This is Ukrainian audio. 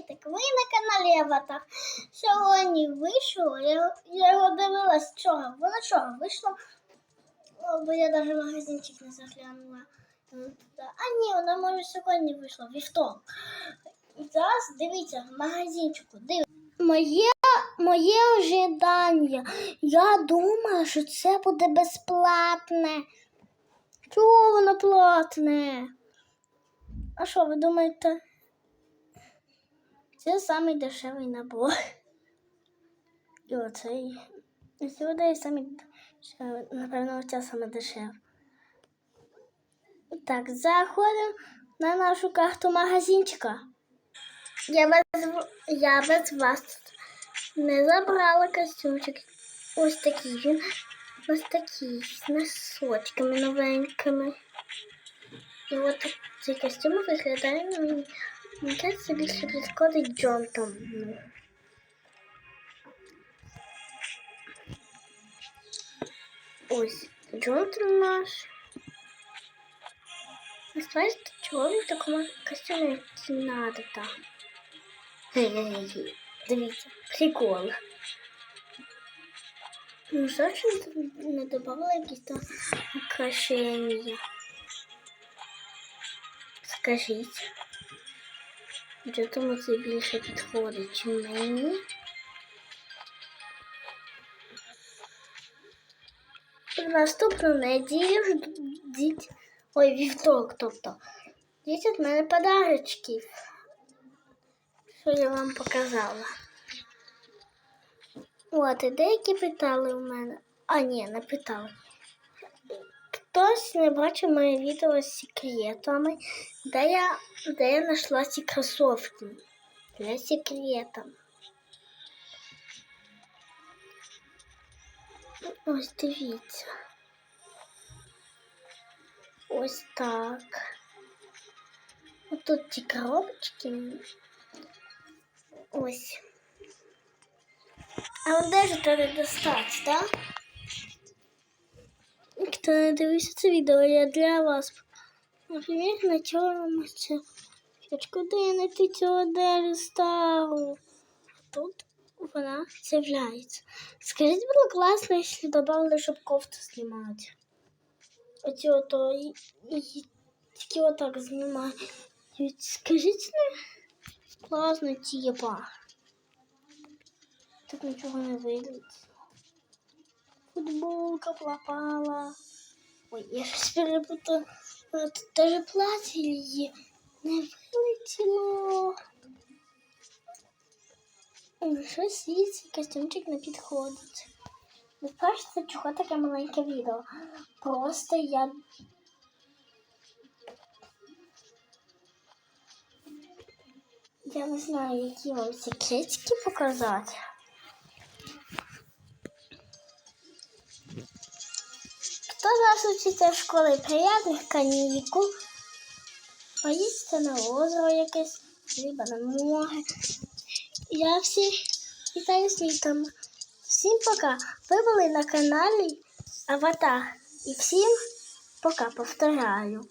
Привітик! Ви на каналі Аватар. Сьогодні вийшло, я, я його дивилась вчора. Воно вчора вийшло, бо я навіть магазинчик не заглянула. А ні, воно може сьогодні вийшло, вівторок. Зараз дивіться, в магазинчику. Моє, моє ожидання. Я думала, що це буде безплатне. Чого воно платне? А що ви думаєте? Це самий дешевий набор. І оцей. І сюди самий дешевий. Напевно, оця саме дешева. Так, заходимо на нашу карту магазинчика. Я без, я без вас тут не забрала костюмчик. Ось такий він. Ось такий з носочками новенькими. І от цей костюм виглядає на мені. Мені кажеться, більше підходить Джонтом. Ну. Ось Джонтон наш. Насправді, чого він в такому костюмі надо так? Ге-ге-ге. Дивіться, прикол. Ну, зовсім не добавила якісь там украшення. Скажіть. Для тому це більше підходить мені. Наступну неділю ждіть. Ой, вівторок, тобто. Діть від мене подарочків. Що я вам показала. От, і деякі питали у мене. А, ні, не питали. Хтось не бачив моє відео з секретами, де я, де я знайшла ці кросовки для секрета. Ось дивіться. Ось так. Ось тут ці коробочки. Ось. А от де ж треба достати, так? Хто не дивився це відео, я для вас. Наприклад, на чому це фішку, де я знайти цю стару. Тут вона з'являється. Скажіть, було класно, якщо додали, щоб кофту знімати. Оці ото і, і тільки отак знімають. Скажіть, не класно тіпа. Так нічого не вийде. Футболка пропала. Ой, я щось перепутала. Тут даже платье є. Не вилетіло. Ой, Щось їй цей костюмчик не підходить. Ви бачите, чого таке маленьке відео? Просто я. Я не знаю, які вам секретики показати. Вас учиться в школі приятних канікул? Поїдьте на озеро якесь, либо на море. Я всі вітаю з літом. Всім пока. Ви були на каналі Аватар. І всім пока повторяю.